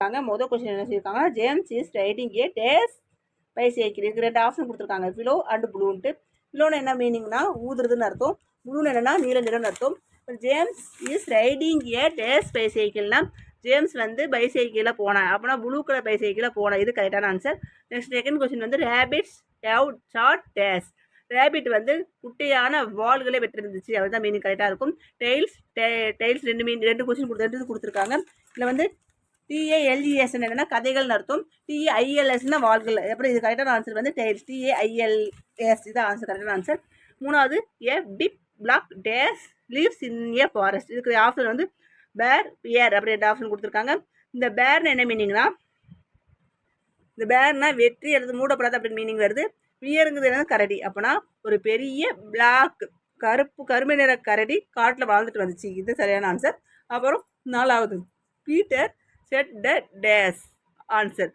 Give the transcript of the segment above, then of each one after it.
கொடுத்துருக்காங்க. மொதல் கொஸ்டின் என்ன சொல்லியிருக்காங்க James is writing a dash bicycle இதுக்கு ரெண்டு ஆப்ஷன் கொடுத்துருக்காங்க. ஃபிலோ அண்ட் ப்ளூன்ட்டு ஃபிலோன்னு என்ன மீனிங்னா ஊதுறதுன்னு அர்த்தம். ப்ளூன்னு என்னென்னா நீல நிறம்னு அர்த்தம். James is riding a dash பைசைக்கிள்னா James வந்து பைசைக்கிளில் போனேன் அப்படின்னா ப்ளூ கலர் பை சைக்கிளில் போனேன் இது கரெக்டான ஆன்சர் நெக்ஸ்ட் செகண்ட் கொஸ்டின் வந்து rabbits have short dash rabbit வந்து குட்டையான வால்களே வெட்டிருந்துச்சு அவர் தான் மீனிங் கரெக்டாக இருக்கும். டெய்ல்ஸ் டெய்ல்ஸ் ரெண்டு மீன் ரெண்டு கொஸ்டின் கொடுத்து ரெண்டு கொடுத்துருக்காங்க. இதில் வந்து டிஏஎல்இஎஸ் என்னன்னா கதைகள்னு அர்த்தம் டிஏஐஎல்எஸ்னா வாழ்கள். அப்புறம் இது கரெக்டான ஆன்சர் வந்து டெய்ல்ஸ் டிஏஐஎல்எஸ் இதான் ஆன்சர் கரெக்டான ஆன்சர் மூணாவது a tip black dash lives in a forest இதுக்கு ஆப்ஷன் வந்து பேர் பியர் அப்படி ரெண்டு ஆப்ஷன் கொடுத்துருக்காங்க. இந்த பேர்னு என்ன மீனிங்னா இந்த பேர்னா வெற்றி அல்லது மூடப்படாது அப்படின்னு மீனிங் வருது. பியருங்கிறது என்ன கரடி. அப்போனா ஒரு பெரிய பிளாக் கருப்பு கருமை நிற கரடி காட்டில் வாழ்ந்துட்டு வந்துச்சு. இது சரியான ஆன்சர் அப்புறம் நாலாவது Peter said the dash answer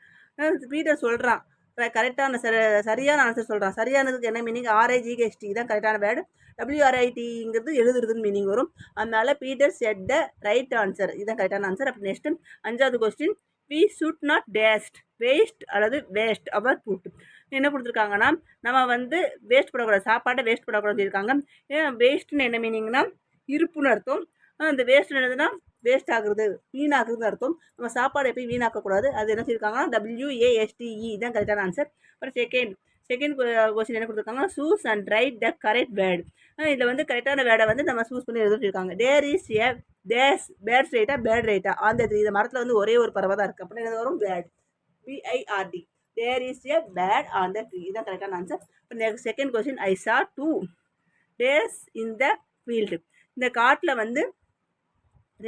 Peter சொல்கிறான் கரெக்டான சரி சரியான ஆன்சர் சொல்கிறான் சரியானதுக்கு என்ன மீனிங் ஆர்ஐஜிஹெச்டி தான் கரெக்டான வேர்டு டபிள்யூஆர்ஐடிங்கிறது எழுதுறதுன்னு மீனிங் வரும். அதனால Peter said the right answer இதுதான் கரெக்டான ஆன்சர் அப்படி நெக்ஸ்ட் அஞ்சாவது question we should not dash waste அல்லது வேஸ்ட் அவர் ஃபுட் என்ன கொடுத்துருக்காங்கன்னா நம்ம வந்து வேஸ்ட் பண்ணக்கூடாது சாப்பாட்டை வேஸ்ட் பண்ணக்கூடாது சொல்லியிருக்காங்க. ஏன் வேஸ்ட்னு என்ன மீனிங்னா இருப்புன்னு அர்த்தம். அந்த வேஸ்ட்டுன்னு என்னதுன்னா வேஸ்ட் ஆகுறது வீணாகுதுன்னு அர்த்தம். நம்ம சாப்பாடு எப்பயும் வீணாக்கக்கூடாது. அது என்ன சொல்லியிருக்காங்கன்னா டபிள்யூஏஎஸ்டிஇ தான் கரெக்டான ஆன்சர் அப்புறம் செகண்ட் செகண்ட் கொஸ்டின் என்ன கொடுத்துருக்காங்க choose and write the correct word இதில் வந்து கரெக்டான வேர்டை வந்து நம்ம சூஸ் பண்ணி எழுதிட்டுருக்காங்க சொல்லியிருக்காங்க there is a dash bat ரைட்டா பேட் ரைட்டா அந்த இந்த மரத்தில் வந்து ஒரே ஒரு பறவை தான் இருக்குது அப்படின்னு வரும் bat B I R D there is a bat on the tree இதான் கரெக்டான ஆன்சர் இப்போ next second question I saw two dash in the field இந்த காட்டில் வந்து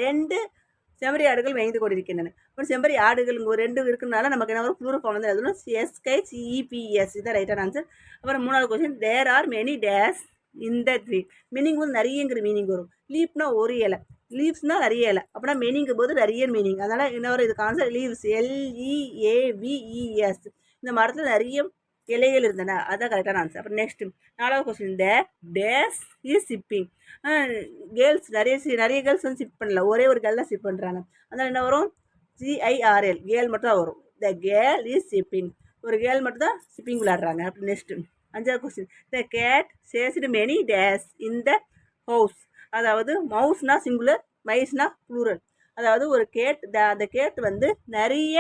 ரெண்டு செம்பரி ஆடுகள் மேய்ந்து கொண்டிருக்கின்றன. ஒரு செம்பரி ஆடுகள் இங்கே ஒரு ரெண்டு இருக்கிறனால நமக்கு என்ன வரும்? ப்ளூரல் ஃபார்ம் வந்து எதுவும் எஸ்கை சிஇபிஎஸ் இதான் ரைட்டான ஆன்சர் அப்புறம் மூணாவது question there are many dash இந்த த்ரீ மீனிங் வந்து நிறையங்கிற மீனிங் வரும். லீப்னா ஒரு இலை. லீவ்ஸ்னால் நிறைய இலை. அப்படின்னா மீனிங்கும் போது நிறைய மீனிங் அதனால் இன்னொரு இதுக்கு ஆன்சர் லீவ்ஸ் எல்இஏவிஇஎஸ் இந்த மரத்தில் நிறைய இலைகள் இருந்தன. அதான் கரெக்டான ஆன்சர் அப்புறம் நெக்ஸ்ட் நாலாவது question the dash is skipping girls நிறைய சி- நிறைய கேர்ள்ஸ் வந்து சிப் பண்ணல. ஒரே ஒரு கேர்ள் தான் சிப் பண்ணுறாங்க அதனால் என்ன வரும்? ஜிஐஆர்எல் கேர்ள் மட்டும் தான் வரும். த கேர்ள் இஸ் சிப்பிங் ஒரு கேர்ள் மட்டும் தான் சிப்பிங் விளையாடுறாங்க. அப்புறம் நெக்ஸ்ட் அஞ்சாவது question the cat chased many dash in the house அதாவது மவுஸ்னா சிங்குலர் மைஸ்னா ப்ளூரல் அதாவது ஒரு கேட் த அந்த கேட் வந்து நிறைய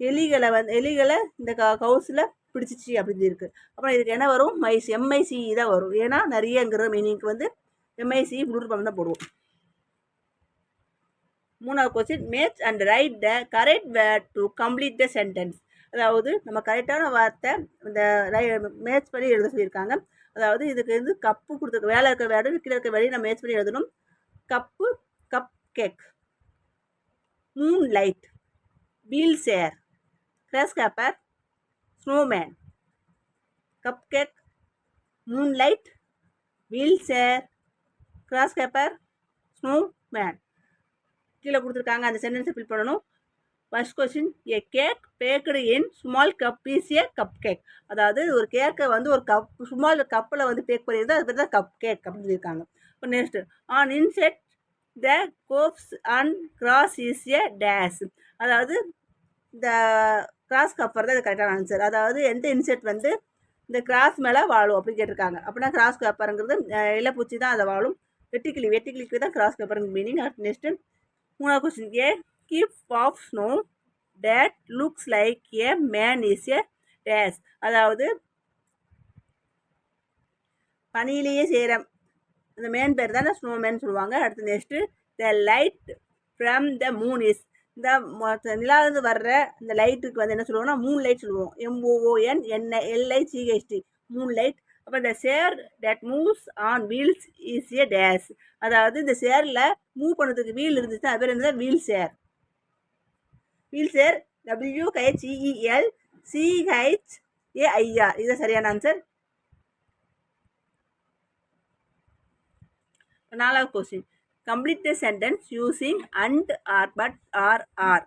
எலிகளை வந்து எலிகளை இந்த க ஹவுஸில் பிடிச்சிச்சு அப்படின்னு இருக்கு. அப்புறம் இதுக்கு என்ன வரும்? மைஸ் எம்ஐசி தான் வரும். ஏன்னா நிறையங்கிற மீனிங்க்கு வந்து எம்ஐசி முன்னூறு தான் போடுவோம். மூணாவது question match and write the correct word to complete the sentence அதாவது நம்ம கரெக்டான வார்த்தை இந்த மேட்ச் பண்ணி எழுத சொல்லியிருக்காங்க. அதாவது இதுக்கு வந்து கப்பு கொடுத்துருக்க வேலை இருக்கிற வேர்டு கீழே இருக்க வேலையை நம்ம மேட்ச் பண்ணி எழுதணும். Cup cup cake moon light wheel chair grass hopper snowman cup cake moon light wheel chair grass hopper snowman கீழே கொடுத்துருக்காங்க. அந்த சென்டென்ஸை ஃபில் பண்ணணும். First question a cake baked in small cup is a cup cake அதாவது ஒரு கேக்கை வந்து ஒரு கப் ஸ்மால் கப்பில் வந்து பேக் பண்ணியிருந்தா அது பேர் தான் கப் கேக் அப்படின்னு சொல்லியிருக்காங்க. இப்போ next an insect that hops and grass is a dash அதாவது இந்த கிராஸ் கப்பர் தான் இது கரெக்டான ஆன்சர் அதாவது எந்த இன்செக்ட் வந்து இந்த கிராஸ் மேலே வாழும் அப்படின்னு கேட்டிருக்காங்க. அப்படின்னா கிராஸ் கப்பருங்கிறது இலப்பூச்சி தான் அதை வாழும். வெட்டிக்கிளி வெட்டிக்கிளிக்கு தான் கிராஸ் கப்பர் மீனிங் நெக்ஸ்ட்டு மூணாவது question a heap of snow that looks like a man is a dash அதாவது பனியிலேயே செய்கிற அந்த மேன் பேர் தானே ஸ்னோமேன் சொல்லுவாங்க. அடுத்து next the light from the moon is இந்த மொத்த நிலாவிலிருந்து வர்ற இந்த லைட்டுக்கு வந்து என்ன சொல்லுவோம்னா மூணு லைட் சொல்லுவோம். எம்ஓஓஎன் என்ஐ எல்ஐ சிஹெச்டி மூணு லைட் அப்போ இந்த chair that moves on wheels is a dash அதாவது இந்த சேரில் மூவ் பண்ணுறதுக்கு வீல் இருந்துச்சுன்னா அது பேர் என்ன wheel chair wheel chair W H E E L C H A I R இது சரியான ஆன்சர் நாலாவது question complete the sentence using and or but or or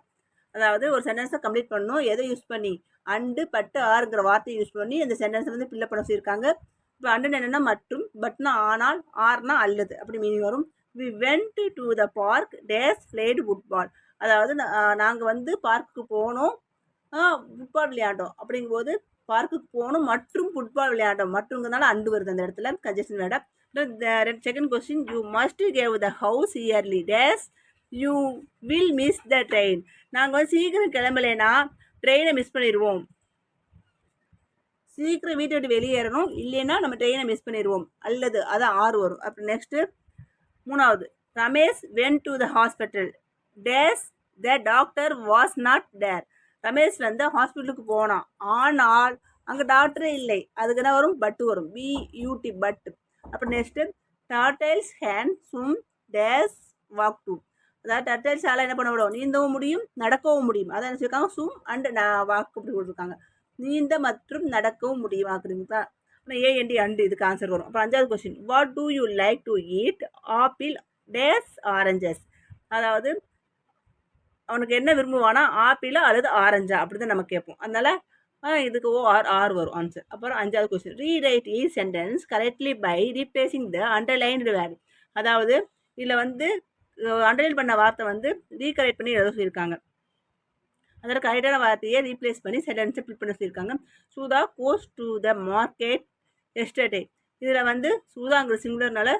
அதாவது ஒரு சென்டென்ஸை கம்ப்ளீட் பண்ணணும். எதை யூஸ் பண்ணி? அண்டு பட்டு ஆறுங்கிற வார்த்தையை யூஸ் பண்ணி அந்த சென்டென்ஸை வந்து பில்லப் பண்ண சொல்லியிருக்காங்க. இப்போ அண்டு என்னென்னா மற்றும் பட்னா ஆனால் ஆர்னா அல்லது. அப்படி மீனிங் வரும். We went to the park dash played football அதாவது நாங்கள் வந்து பார்க்குக்கு போனோம். ஃபுட்பால் விளையாண்டோம். அப்படிங்கும்போது பார்க்குக்கு போகணும் மற்றும் ஃபுட்பால் விளையாண்டோம். மற்றும்ங்கிறதுனால அண்டு வருது அந்த இடத்துல. கன்ஜெஷன் வேர்டை second question you must leave the house early dash you will miss the train நாங்கள் வந்து சீக்கிரம் கிளம்பலைன்னா ட்ரெயினை மிஸ் பண்ணிடுவோம். சீக்கிரம் வீட்டை விட்டு வெளியேறணும். இல்லைன்னா நம்ம ட்ரெயினை மிஸ் பண்ணிடுவோம். அல்லது அதான் ஆறு வரும். அப்புறம் நெக்ஸ்ட்டு மூணாவது. Ramesh went to the hospital dash the doctor was not there Ramesh வந்து ஹாஸ்பிட்டலுக்கு போனான். ஆனால் அங்கே டாக்டரே இல்லை. அதுக்கு என்ன வரும்? பட்டு வரும். பி யூடி பட்டு அப்புறம் நெக்ஸ்ட்டு டாட்டைல்ஸ் ஹேண்ட் சும் டேஸ் வாக் டூ அதாவது டர்டைல்ஸால் என்ன பண்ண விடும்? நீந்தவும் முடியும் நடக்கவும் முடியும். அதை என்ன சொல்லியிருக்காங்க? சும் அண்ட் வாக் அப்படி கொடுத்துருக்காங்க. நீந்த மற்றும் நடக்கவும் முடியும். ஆக்குறீங்களா? அப்புறம் ஏஎன்டி அண்டு இதுக்கு ஆன்சர் வரும். அப்புறம் அஞ்சாவது question what do you like to eat apple dash oranges அதாவது அவனுக்கு என்ன விரும்புவானா? ஆப்பிளா அல்லது ஆரஞ்சா அப்படி தான் நம்ம கேட்போம். அதனால் இதுக்கு ஓ ஆர் ஆர் வரும். ஆன்சர் அப்புறம் அஞ்சாவது question rewrite the sentence correctly by replacing the underlined word அதாவது இதில் வந்து அண்டர்லைன் பண்ண வார்த்தை வந்து ரீகரெக்ட் பண்ணி எழுத சொல்லியிருக்காங்க. அதில் கரெக்டான வார்த்தையை ரீப்ளேஸ் பண்ணி சென்டென்ஸை ஃபில் பண்ண சொல்லியிருக்காங்க. Sudha goes to the market yesterday இதில் வந்து சுதாங்கிற சிங்குலர்னால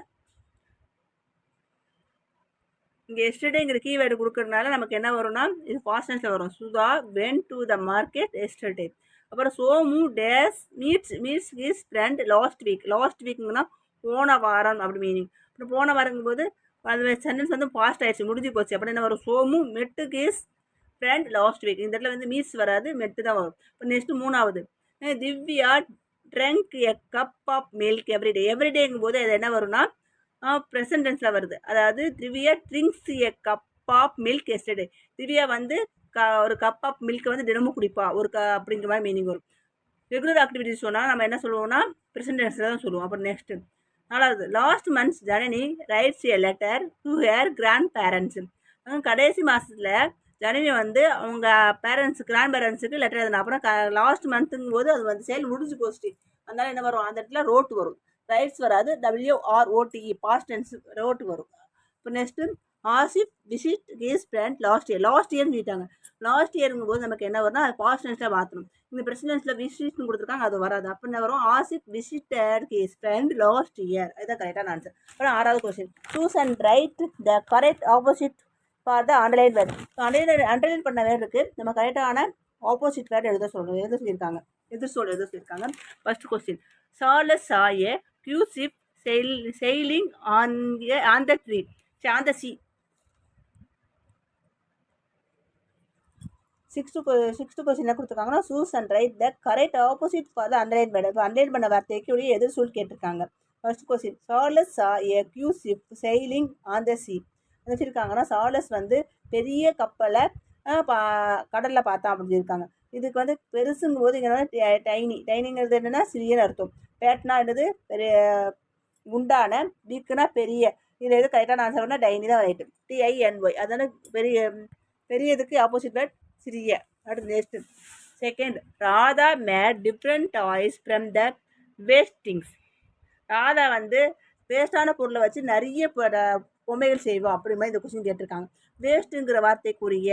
இங்கே எஸ்டர்டேங்கிற கீவேர்டு கொடுக்கறதுனால நமக்கு என்ன வரும்னா இது ஃபாஸ்டன்ஸில் வரும். Sudha went to the market yesterday அப்புறம் Somu dash meets meets his friend last week. Last வீக்குங்கன்னா போன வாரம் அப்படி மீனிங் அப்புறம் போன வாரங்கும்போது அது சென்டென்ஸ் வந்து ஃபாஸ்ட் ஆயிடுச்சு முடிஞ்சு போச்சு. அப்புறம் என்ன வரும்? Somu met his friend last week. இந்த இடத்துல வந்து மீட்ஸ் வராது மெட்டு தான் வரும். இப்போ நெக்ஸ்ட்டு மூணாவது. Divya drunk a cup of milk everyday எவ்ரிடேங்கும் போது அது என்ன வரும்னா ப்ரெசன்டென்ஸில் வருது. அதாவது Divya drinks a cup of milk yesterday Divya வந்து க ஒரு கப் ஆஃப் மில்க் வந்து தினமும் குடிப்பா. ஒரு க அப்படிங்கிற மாதிரி மீனிங் வரும். ரெகுலர் ஆக்டிவிட்டிஸ் சொன்னால் நம்ம என்ன சொல்லுவோம்னா ப்ரெசன்ட் டென்ஸில் தான் சொல்லுவோம். அப்புறம் நெக்ஸ்ட்டு நாலாவது last months Janani writes a letter to her grandparents கடைசி மாதத்தில் ஜனனி வந்து அவங்க பேரண்ட்ஸ் கிராண்ட் பேரண்ட்ஸுக்கு லெட்டர் எழுதினா. அப்புறம் க லாஸ்ட் மந்த்துங்கும் போது அது வந்து செயல் முடிஞ்சு போச்சு. அதனால என்ன வரும்? அந்த இடத்துல ரோட்டு வரும். ரைட்ஸ் வராது. டபிள்யூஆர்ஓடிஇ பாஸ்ட் டென்ஸ் ரோட்டு வரும். இப்போ next Asif visit his friend last year last இயர்னு சொல்லிட்டாங்க. லாஸ்ட் இயருங்கும் போது நமக்கு என்ன வரும்னா அது பாஸ்ட் டென்ஸில் மாற்றணும் இந்த பிரசிடென்ஸில் விசிட்னு கொடுத்துருக்காங்க அது வராது. அப்போ என்ன வரும்? Asif visited his friend last year. இதுதான் கரெக்டான ஆன்சர் அப்புறம் ஆறாவது question choose and write the correct opposite for the underline word underline underline பண்ண வேர்டு இருக்குது நம்ம கரெக்டான ஆப்போசிட் வேர்டு எழுத சொல்லணும். எழுத சொல்லியிருக்காங்க. எதிர் சொல் எழுத சொல்லியிருக்காங்க. First question Charles saw a cruise ship sail, on on, on the on the sea sixth sixth question கொடுத்துருக்காங்கன்னா choose and write the correct opposite for the underline பண்ண இப்போ அண்டர்லைன் பண்ண வார்த்தைக்கு உடைய எதிர் சூழ் கேட்டிருக்காங்க. First question Charles saw a Q ship sailing on the sea என்ன வச்சுருக்காங்கன்னா சார்லஸ் வந்து பெரிய கப்பலை பா கடலில் பார்த்தா அப்படின்னு சொல்லியிருக்காங்க. இதுக்கு வந்து பெருசுங்கும் போது இங்கே டைனி டைனிங்கிறது என்னென்னா சிறியன்னு அர்த்தம். பேட்னா என்னது? பெரிய குண்டான பிக்குனா பெரிய. இதில் எது கரெக்டான ஆன்சர்னா டைனி தான் ரைட்டு டிஐஎன்ஒய் அதனால் பெரிய பெரியதுக்கு ஆப்போசிட் வேர்ட் சிறிய அடுத்து next second Radha made different toys from the waste things Radha வந்து வேஸ்டான பொருளை வச்சு நிறைய பொம்மைகள் செய்வோம் அப்படி மாதிரி இந்த கொஸ்டின் கேட்டிருக்காங்க. வேஸ்ட்டுங்கிற வார்த்தைக்குரிய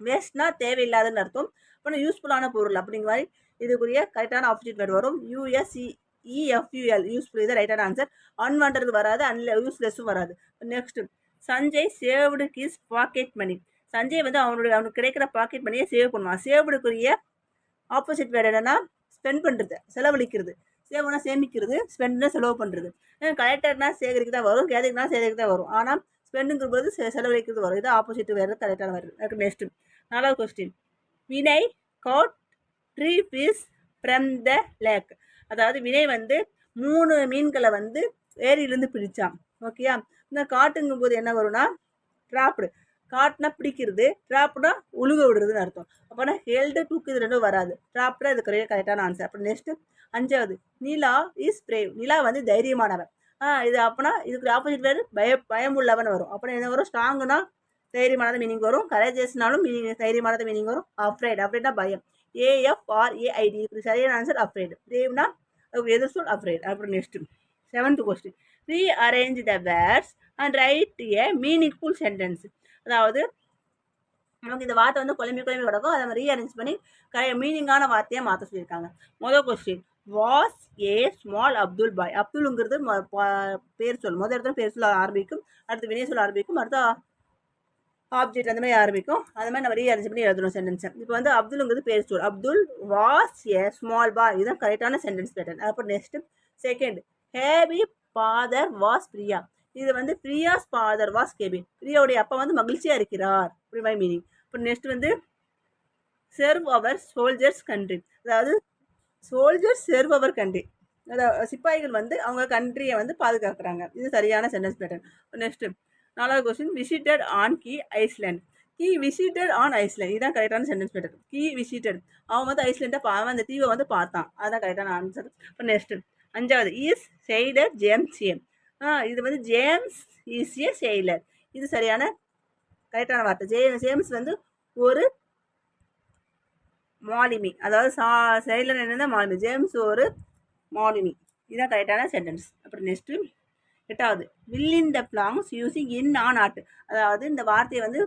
வேஸ்ட்னா தேவையில்லாதன்னு அர்த்தம். அப்புறம் யூஸ்ஃபுல்லான பொருள் அப்படிங்கிற மாதிரி இதுக்குரிய கரெக்டான ஆப்போசிட் வேர்டு வரும். யூஎஸ்சி இஎஃப்யூஎல் யூஸ்ஃபுல் இது ரைட்டான ஆன்சர் அன்வான்ட் வராது அன்ல யூஸ்லெஸ்ஸும் வராது. Next Sanjay saved his pocket money Sanjay வந்து அவனுடைய அவனுக்கு கிடைக்கிற பாக்கெட் மணியை சேவ் பண்ணுவான். சேவ்டுக்குரிய ஆப்போசிட் வேறு என்னென்னா ஸ்பெண்ட் பண்ணுறது செலவழிக்கிறது. சேவ்னா சேமிக்கிறது ஸ்பெண்ட்னா செலவு பண்ணுறது கலெக்டர்னா சேகரிக்க தான் வரும் கேதரிக்னா சேகரிக்க தான் வரும். ஆனால் ஸ்பெண்டுங்கிற போது செலவழிக்கிறது வரும். இது ஆப்போசிட் வேறு கரெக்டான வருது. நெக்ஸ்ட் நாலாவது question Vinay caught three fish from the lake அதாவது வினய் வந்து மூணு மீன்களை வந்து ஏரியிலேருந்து பிடித்தான் ஓகேயா இந்த காட்டுங்கும் போது என்ன வரும்னா ட்ராப்டு காட்னா பிடிக்கிறது ட்ராப்னா உழுக விடுறதுன்னு அர்த்தம். அப்போனா ஹெல்டு டூக்கு இது ரெண்டும் வராது. ட்ராப்னா இது கரெக்டான ஆன்சர் அப்புறம் நெக்ஸ்ட்டு அஞ்சாவது நிலா இஸ் பிரேவ் நிலா வந்து தைரியமானவன். ஆ இது அப்போனா இதுக்கு ஆப்போசிட் வேறு பய பயமுள்ளவன் வரும். அப்புறம் என்ன வரும்? ஸ்ட்ராங்குனா தைரியமானது மீனிங் வரும். கரேஜஸ்னாலும் மீனிங் தைரியமானது மீனிங் வரும். அஃப்ரைட் அப்ரைட்னா பயம். ஏஎஃப்ஆர்ஏஐடி இப்படி சரியான ஆன்சர் அப்ரைடு பிரேவ்னா அதுக்கு எதிர் சொல்? அப்ரைட் அப்புறம் next seventh question rearrange the words and write a meaningful sentence அதாவது நமக்கு இந்த வார்த்தை வந்து குழம்பி குழம்பி கிடக்கும். அதை ரீஅரேஞ்ச் பண்ணி கரெக்ட் மீனிங்கான வார்த்தையாக மாற்ற சொல்லியிருக்காங்க. முதல் question was a small Abdul boy அப்துலுங்கிறது மொ- பேர் சொல். முதல் இடத்துல பேர் சொல்ல ஆரம்பிக்கும். அடுத்து வினை சொல்ல ஆரம்பிக்கும். அடுத்து ஆப்ஜெக்ட் அந்த மாதிரி ஆரம்பிக்கும். அந்த மாதிரி நம்ம ரீஅரேஞ்ச் பண்ணி எழுதணும் சென்டென்ஸை இப்போ வந்து அப்துலுங்கிறது பேர் சொல். Abdul was a small boy இதுதான் கரெக்டான சென்டென்ஸ் பேட்டர்ன் அப்புறம் next second heavy father was Priya இது வந்து பிரியாஸ் ஃபாதர் வாஸ் கேபின். பிரியாவுடைய அப்பா வந்து மகிழ்ச்சியாக இருக்கிறார். இப்படி மை மீனிங் அப்புறம் நெக்ஸ்ட் வந்து சர்வ் அவர் சோல்ஜர்ஸ் கண்ட்ரி அதாவது சோல்ஜர்ஸ் சர்வ் அவர் கண்ட்ரி அதாவது சிப்பாய்கள் வந்து அவங்க கண்ட்ரியை வந்து பாதுகாக்கிறாங்க. இது சரியான சென்டென்ஸ் பேட்டர்ன் நெக்ஸ்ட் நாலாவது கொஸ்டின் விசிட்டட் ஆன் கி ஐஸ்லேண்ட் கி விசிட்டட் ஆன் ஐஸ்லேண்ட் இதுதான் கரெக்டான சென்டென்ஸ் பேட்டர் கி விசிட்டட் அவன் வந்து ஐஸ்லேண்டை அவன் அந்த தீவை வந்து பார்த்தான். அதுதான் கரெக்டான ஆன்சர் இப்போ நெக்ஸ்ட் அஞ்சாவது. இஸ் செய்டர் ஜேம்ஸ் ஏம் இது வந்து ஜேம்ஸ் இஸ் ஏ செயலர் இது சரியான கரெக்டான வார்த்தை. ஜே ஜேம்ஸ் வந்து ஒரு மாலுமி. அதாவது சா செயலர் என்னென்ன மாலுமி. ஜேம்ஸ் ஒரு மாலுமி. இதுதான் கரெக்டான சென்டென்ஸ் அப்புறம் நெக்ஸ்ட்டு எட்டாவது. Fill in the blanks blanks using in on at அதாவது இந்த வார்த்தையை வந்து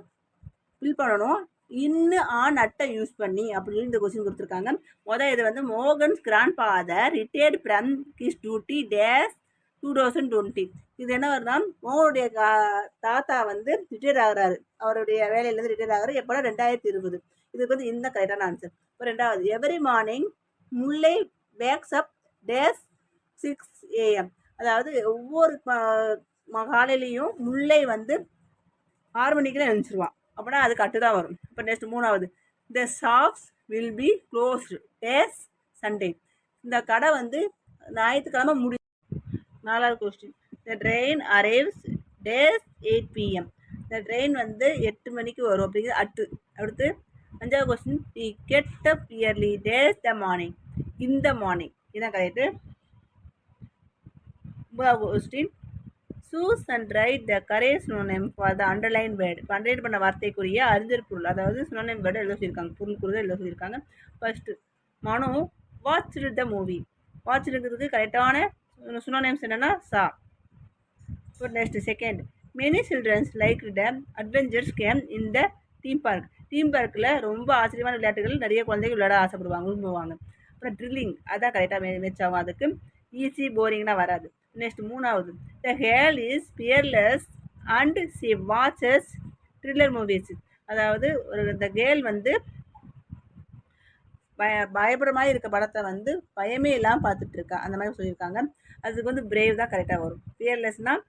ஃபில் பண்ணணும். இன்னு ஆன் அட்டை யூஸ் பண்ணி அப்படின்னு இந்த கொஸ்டின் கொடுத்துருக்காங்க. முதல் இது வந்து Mohan's grandfather retired from his duty dash two thousand twenty இது என்ன வருதுன்னா மோகனுடைய கா- தாத்தா வந்து ரிட்டையர் ஆகிறாரு. அவருடைய வேலையிலேருந்து ரிட்டையர் ஆகுறாரு. எப்போனா ரெண்டாயிரத்தி இருபது. இதுக்கு வந்து இந்த கரெக்டான ஆன்சர் இப்போ ரெண்டாவது every morning Mullai wakes up dash six AM அதாவது ஒவ்வொரு காலையிலையும் முல்லை வந்து ஆறு மணிக்கெல்லாம் எழுந்திருவான் அப்படின்னா அதுக்கு அட்டு தான் வரும். இப்போ நெக்ஸ்ட் மூணாவது the shops will be closed dash Sunday இந்த கடை வந்து ஞாயிற்றுக்கிழமை முடி நாலாவது question the train arrives dash eight PM இந்த ட்ரெயின் வந்து எட்டு மணிக்கு வரும். அப்படிங்கிறது அட்டு அடுத்து அஞ்சாவது question the get up early dash the morning இந்த மார்னிங் இதான் correct question choose and write the correct synonym for the underline word இப்போ அண்டர்லைன் பண்ண வார்த்தைக்குரிய அறிஞர் பொருள் அதாவது சுனோனேம் வேர்டு எழுத சொல்லியிருக்காங்க. பொருள் குறித்து எழுத சொல்லியிருக்காங்க. ஃபர்ஸ்ட்டு மனு வாட்ச் த மூவி வாட்ச் இருக்கிறதுக்கு கரெக்டான சுனோனேம்ஸ் என்னென்னா சா. இப்போ next second many childrens like the adventures game இந்த தீம் பார்க் தீம் பார்க்கில் ரொம்ப ஆச்சரியமான விளையாட்டுகள் நிறைய குழந்தைகள் விளையாட ஆசைப்படுவாங்க விரும்புவாங்க. அப்புறம் ட்ரில்லிங் அதான் கரெக்டாக மே மேட்ச் ஆகும் அதுக்கு ஈஸி போரிங்னா வராது. நெக்ஸ்ட் மூணாவது. The hail is fearless and she watches thriller movies அதாவது ஒரு இந்த கேர்ள் வந்து பய பயப்படுற மாதிரி இருக்க படத்தை வந்து பயமே இல்லாமல் பார்த்துட்ருக்கா அந்த மாதிரி சொல்லியிருக்காங்க. அதுக்கு வந்து பிரேவ் தான் கரெக்டாக வரும். ஃபியர்லெஸ்னால்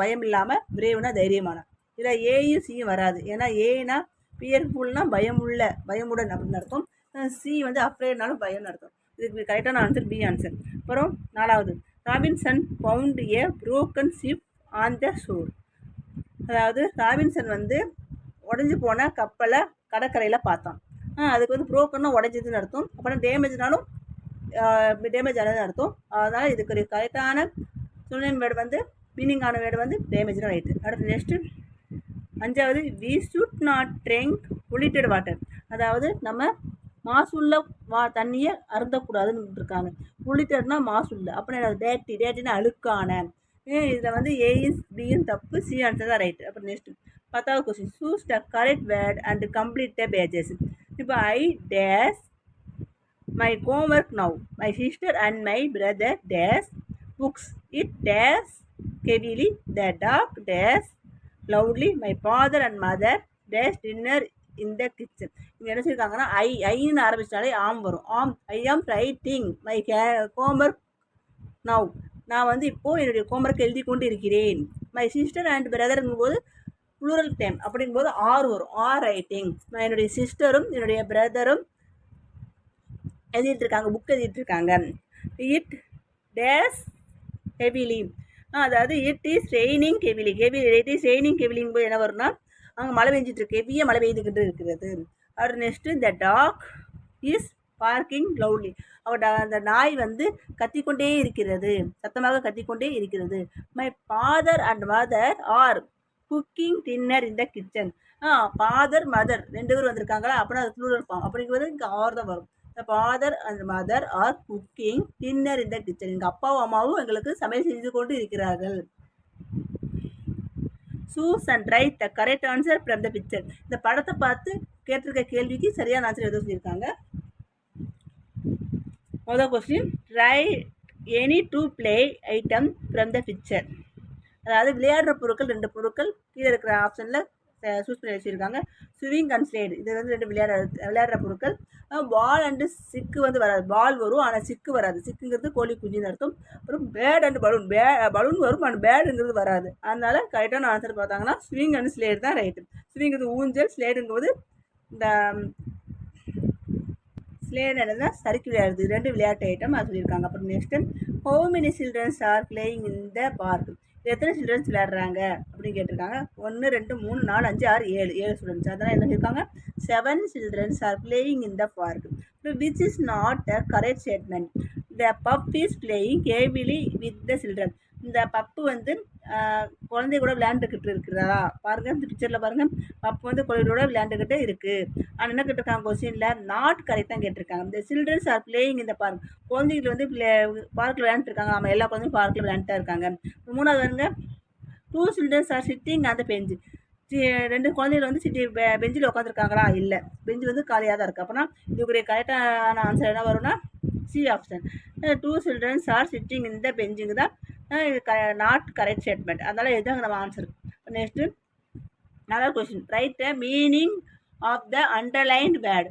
பயம் இல்லாமல் பிரேவ்னா தைரியமான. இதில் ஏயும் சியும் வராது. ஏன்னா ஏனா ஃபியர்ஃபுல்னா பயமுள்ள பயமுடன் அப்படின்னு அர்த்தம். சி வந்து அப்ரேட்னாலும் பயம்னு அர்த்தம். இதுக்கு கரெக்டான ஆன்சர் பி ஆன்சர் அப்புறம் நாலாவது. Robinson found a broken ship on the shore அதாவது ராபின்சன் வந்து உடஞ்சி போன கப்பலை கடற்கரையில் பார்த்தான். அதுக்கு வந்து புரோக்கன்னா உடஞ்சதுன்னு அர்த்தம். அப்புறம் டேமேஜ்னாலும் டேமேஜ் ஆனதுன்னு அர்த்தம். அதனால் இதுக்கு ஒரு கரெக்டான சுனின் வேர்டு வந்து மீனிங்கான வேர்டு வந்து டேமேஜ்னு ரைட்டு அடுத்து நெக்ஸ்ட்டு அஞ்சாவது we should not drink polluted water அதாவது நம்ம மாசுள்ள வா தண்ணியை அருந்தக்கூடாதுன்னு இருக்காங்க பொலிட்டட்னா மாசுள்ள என்ன டேட்டி டேட்டினா அழுக்கான. இதில் வந்து ஏயும் பியும் தப்பு சி ஆன்சர் தான் ரைட்டு அப்புறம் நெக்ஸ்ட் பத்தாவது question choose the correct word and complete the pages இப்போ I dash my homework now. My sister and my brother dash books. It dash heavily the dog dash loudly. My father and mother dash dinner in the kitchen. இங்கே என்ன சொல்லியிருக்காங்கன்னா ஐ ஐன்னு ஆரம்பிச்சாலே ஆம் வரும். Am I am writing my K homework now நான் வந்து இப்போது என்னுடைய homework எழுதி கொண்டு இருக்கிறேன் மை சிஸ்டர் அண்ட் பிரதருங்கும்போது ப்ளூரல் டைம் அப்படிங்கும்போது ஆர் வரும். ஆர் ரைட்டிங் நான் என்னுடைய சிஸ்டரும் என்னுடைய பிரதரும் எழுதிட்டு இருக்காங்க புக் எழுதிட்டு இருக்காங்க இட் டேஸ் ஹெவிலி அதாவது it is raining heavily heavy it is raining ஹெவிலிங் போய் என்ன வரும்னா அங்கே மழை பெஞ்சிட்டு இருக்கு. ஹெவியாக மழை பெய்துக்கிட்டு இருக்கிறது. அடுத்து next the dog is barking loudly அவட அந்த நாய் வந்து கத்திக்கொண்டே இருக்கிறது. சத்தமாக கத்திக்கொண்டே இருக்கிறது. My father and mother are cooking dinner in the kitchen ah father mother ரெண்டு பேர் வந்திருக்காங்களா? அப்படின்னா அது ப்ளூரல் ஃபார்ம் அப்படிங்கிறது இங்கே ஆர் தான் வரும். The father and mother are cooking dinner இந்த கிச்சன் எங்கள் அப்பாவும் அம்மாவும் எங்களுக்கு சமையல் செய்து கொண்டு இருக்கிறார்கள். Choose and write the correct answer from the picture இந்த படத்தை பார்த்து கேட்டிருக்க கேள்விக்கு சரியான ஆன்சர் எதுவும் சொல்லியிருக்காங்க. முதல் question write any two play item from the picture அதாவது விளையாடுற பொருட்கள் ரெண்டு பொருட்கள் கீழே இருக்கிற ஆப்ஷனில் சூஸ் பண்ணி வச்சுருக்காங்க. ஸ்விங் அண்ட் ஸ்லேடு இது வந்து ரெண்டு விளையாட விளையாடுற பொருட்கள். பால் அண்டு சிக்கு வந்து வராது. பால் வரும் ஆனால் சிக்கு வராது. சிக்குங்கிறது கோழி குஞ்சுன்னு அர்த்தம். அப்புறம் bat and balloon bay balloon வரும் அண்ட் பேடுங்கிறது வராது. அதனால் கரெக்டான ஆன்சர் பார்த்தாங்கன்னா ஸ்விங் அண்ட் ஸ்லேடு தான் ரைட்டு ஸ்விங்கிறது ஊஞ்சல் ஸ்லேடுங்கும்போது இந்த ஸ்லேட் என்னதுன்னா சறுக்கு விளையாடுது ரெண்டு விளையாட்டு ஐட்டம் அது சொல்லியிருக்காங்க. அப்புறம் next how many childrens are playing in the park எத்தனை சில்ட்ரன்ஸ் விளையாடுறாங்க? அப்படின்னு கேட்டிருக்காங்க. ஒன்று ரெண்டு மூணு நாலு அஞ்சு ஆறு ஏழு. ஏழு ஸ்டூடெண்ட்ஸ் அதனால் என்ன இருக்காங்க seven childrens are playing in the park which is not a correct statement the pup is playing happily with the children இந்த பப்பு வந்து குழந்தை கூட விளையாண்டுக்கிட்டு இருக்கிறதா? பாருங்க இந்த பிக்சரில் பாருங்க. அப்போ வந்து குழந்தையோட விளையாண்டுக்கிட்டே இருக்கு. ஆனால் என்ன கேட்டிருக்காங்க கொஸ்டினில் நாட் கரெக்டாக கேட்டிருக்காங்க. இந்த சில்ட்ரன்ஸ் ஆர் பிளேயிங் இந்த பார்க் குழந்தைகள் வந்து பிளே பார்க்கில் விளையாண்டுருக்காங்க ஆமாம் எல்லா குழந்தையும் பார்க்கில் விளையாண்டுட்டா இருக்காங்க. மூணாவது வருங்க டூ சில்ட்ரன்ஸ் ஆர் சிட்டிங் அந்த பெஞ்சு ரெண்டு குழந்தைகள் வந்து சிட்டி பெஞ்சில் உட்காந்துருக்காங்களா இல்லை. பெஞ்சு வந்து காலியாக தான் இருக்குது அப்போனா இதுக்குரிய கரெக்டான ஆன்சர் என்ன வரும்னா C option two childrens are sitting இந்த பெஞ்சுங்க தான் இது க நாட் கரெக்ட் ஸ்டேட்மெண்ட் அதனால் இதுதான் நம்ம ஆன்சர் நெக்ஸ்ட்டு நல்ல question write the meaning of the underlined word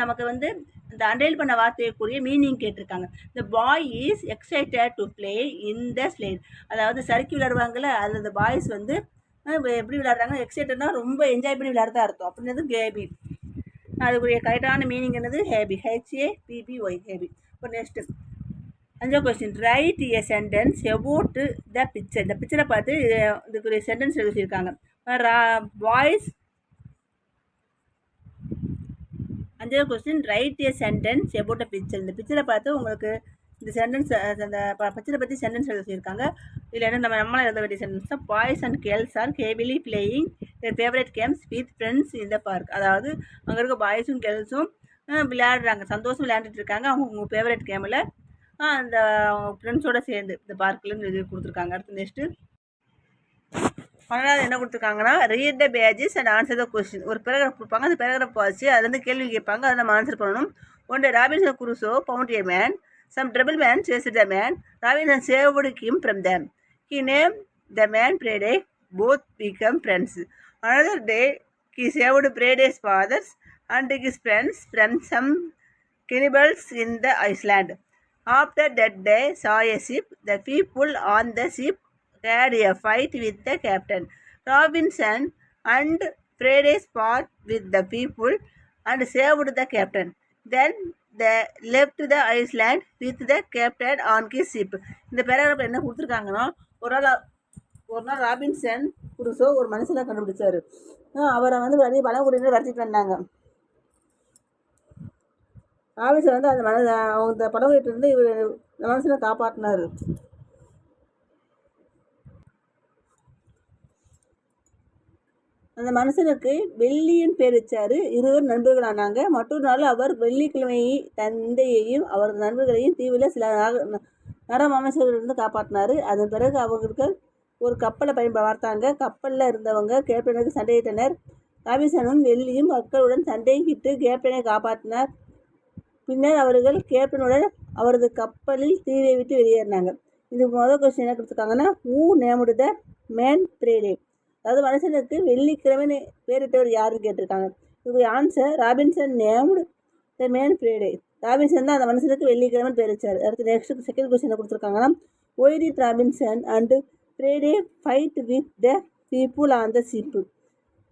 நமக்கு வந்து இந்த அண்டர்லைன் பண்ண வார்த்தைக்குரிய மீனிங் கேட்டிருக்காங்க. இந்த boy is excited to play in the slide அதாவது சறுக்கி விளையாடுவாங்கள்ல அதில் இந்த பாய்ஸ் வந்து எப்படி விளையாடுறாங்க? எக்ஸைட்டட்னா ரொம்ப என்ஜாய் பண்ணி விளையாடுறதா அர்த்தம். அப்படின்றது கேபி அதுக்குரிய கரெக்டான மீனிங் என்னது? ஹேபி ஹெச்ஏ பிபிஒய் ஹேபி இப்போ நெக்ஸ்ட்டு அஞ்சாவது question write a sentence about the picture இந்த பிக்சரை பார்த்து இதுக்கு ஒரு சென்டென்ஸ் எழுதியிருக்காங்க பாய்ஸ் அஞ்சாவது question write a sentence about a picture இந்த பிக்சரை பார்த்து உங்களுக்கு இந்த சென்டென்ஸ் அந்த பிக்சரை பற்றி சென்டென்ஸ் எழுதியிருக்காங்க இதில் என்ன நம்ம நம்மளால் எழுத வேண்டிய சென்டென்ஸ் தான். Boys and girls are happily playing favourite games with friends இந்த பார்க் அதாவது அங்கே இருக்க பாய்ஸும் கேர்ள்ஸும் விளையாடுறாங்க. சந்தோஷம் விளையாண்டுட்டு இருக்காங்க. அவங்க உங்கள் ஃபேவரட் கேமில் அந்த ஃப்ரெண்ட்ஸோடு சேர்ந்து இந்த பார்க்கில் இது கொடுத்துருக்காங்க. அடுத்து நெக்ஸ்ட்டு பன்னெண்டாவது என்ன கொடுத்துருக்காங்கன்னா read the pages and answer the question ஒரு பேராகிராஃப் கொடுப்பாங்க. அந்த பேராகிராஃப் வச்சு அதுலேருந்து கேள்வி கேட்பாங்க. அதை நம்ம ஆன்சர் பண்ணணும். One Robinson Crusoe found a man some tribal man chase the man Robinson saved him from them. He name the man Friday both become friends another day he saved Friday's father's and his friends from some cannibals in the island after that day saw a ship the people on the ship had a fight with the captain Robinson and Friday fought with the people and saved the captain then they left the Iceland with the captain on his ship இந்த paragraph என்ன கொடுத்துருக்காங்கன்னா ஒரு நாள் ஒரு நாள் Robinson குருசோ ஒரு மனுஷனை கண்டுபிடிச்சாரு ஆஹ் அவரை வந்து வெளியே பழங்குடியினர் வரச்சிட்டு வந்தாங்க ராபின்சன் வந்து அந்த மன அவங்க படகுகிட்ட இருந்து இவர் இந்த மனுஷனை காப்பாற்றினாரு அந்த மனுஷனுக்கு வெள்ளியின் பேர் வச்சாரு. இருவர் நண்பர்களானாங்க. மற்றொரு நாள் அவர் வெள்ளிக்கிழமையை தந்தையையும் அவரது நண்பர்களையும் தீவில் சில நர- அமைச்சர்களிருந்து காப்பாற்றினார் அதன் பிறகு அவங்களுக்கு ஒரு கப்பலை பயன்ப பார்த்தாங்க கப்பலில் இருந்தவங்க கேப்டனுக்கு சண்டையிட்டனர். ராபிசனும் வெள்ளியும் மக்களுடன் சண்டையிட்டு கேப்டனை காப்பாற்றினார் பின்னர் அவர்கள் கேப்டனுடன் அவரது கப்பலில் தீவை விட்டு வெளியேறினாங்க. இது முதல் கொஸ்டின் என்ன கொடுத்துருக்காங்கன்னா ஊ நேமுடு த மேன் பிரேடே அதாவது மனுஷனுக்கு வெள்ளிக்கிழமை பேரிட்டவர் யாருன்னு கேட்டிருக்காங்க. இதுக்கு answer Robinson named the man Friday Robinson தான் அந்த மனுஷனுக்கு வெள்ளிக்கிழமை பேர் வச்சார். அடுத்து நெக்ஸ்ட் செகண்ட் கொஸ்டின் கொடுத்துருக்காங்கன்னா why Robinson and Friday fight with the people on the ship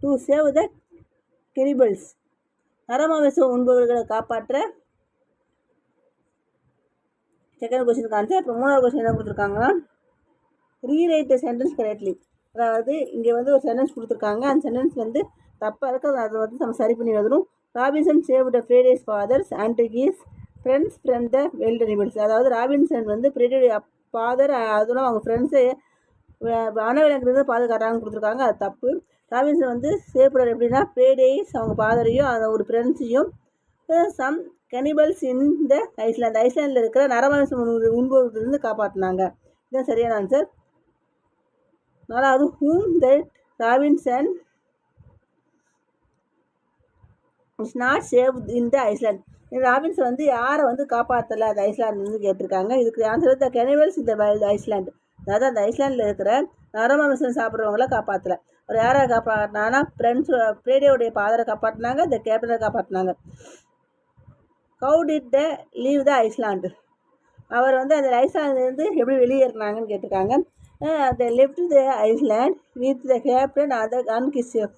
to save the cannibals நரமாவேசம் உண்பவர்களை காப்பாற்ற செகண்ட் கொஸ்டினுக்கு ஆன்சர் அப்புறம் மூணாவது கொஸ்டின் என்ன கொடுத்துருக்காங்கன்னா ரீரைட் சென்டென்ஸ் கரெக்ட்லி அதாவது இங்கே வந்து ஒரு சென்டென்ஸ் கொடுத்துருக்காங்க. அந்த சென்டென்ஸ் வந்து தப்பாக இருக்குது அதை வந்து நம்ம சரி பண்ணி வந்துடும் Robinson save the Friday's father's and his friends friend the wild animals அதாவது ராபின்சன் வந்து ஃப்ரேடே ஃபாதர் அதெல்லாம் அவங்க ஃப்ரெண்ட்ஸை வனவிலங்குறது பாதுகாட்டாங்கன்னு கொடுத்துருக்காங்க. அது தப்பு. ராபின்சன் வந்து சேவ் பண்ணுறது எப்படின்னா ஃப்ரீடேஸ் அவங்க ஃபாதரையும் அதை ஒரு ஃப்ரெண்ட்ஸையும் சம் கனிபல்ஸ் இந்த ஐஸ்லாந்து ஐஸ்லாண்டில் இருக்கிற நரமாமிசம் உண்பவர்களிருந்து காப்பாற்றினாங்க இதுதான் சரியான ஆன்சர் நாலாவது whom that Robinson is not save in the island Robinson வந்து யாரை வந்து காப்பாற்றலை அந்த ஐஸ்லாண்ட்லேருந்து கேட்டிருக்காங்க. இதுக்கு ஆன்சர் த கெனிவல்ஸ் இந்த வைல்டு ஐஸ்லாண்ட் அதாவது அந்த ஐஸ்லாண்டில் இருக்கிற நரமாமிசம் சாப்பிட்றவங்கள காப்பாற்றலை அவர் யாரை காப்பாற்றினாங்கன்னா ஃப்ரெண்ட்ஸ் பிரேடியோடைய ஃபாதரை காப்பாற்றினாங்க இந்த கேப்டனை காப்பாற்றினாங்க how did the leave the island. அவர் வந்து அந்த ஐஸ்லாண்ட்லேருந்து எப்படி வெளியேறினாங்கன்னு கேட்டிருக்காங்க. The left the island with the captain other அன்கிஸ்யப்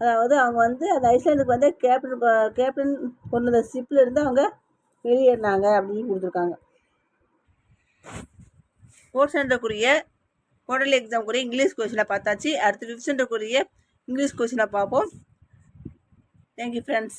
அதாவது அவங்க வந்து அந்த ஐஸ்லாண்டுக்கு வந்து கேப்டன் கேப்டன் கொண்டு வந்த ஷிப்பில் இருந்து அவங்க வெளியேறினாங்க அப்படின்னு கொடுத்துருக்காங்க. ஃபோர்த் சென்டருக்குரிய குவார்டர்லி எக்ஸாமுக்குரிய இங்கிலீஷ் கொஷினை பார்த்தாச்சு. அடுத்து ஃபிஃப்த் சென்டருக்குரிய இங்கிலீஷ் கொஷினை பார்ப்போம். Thank you friends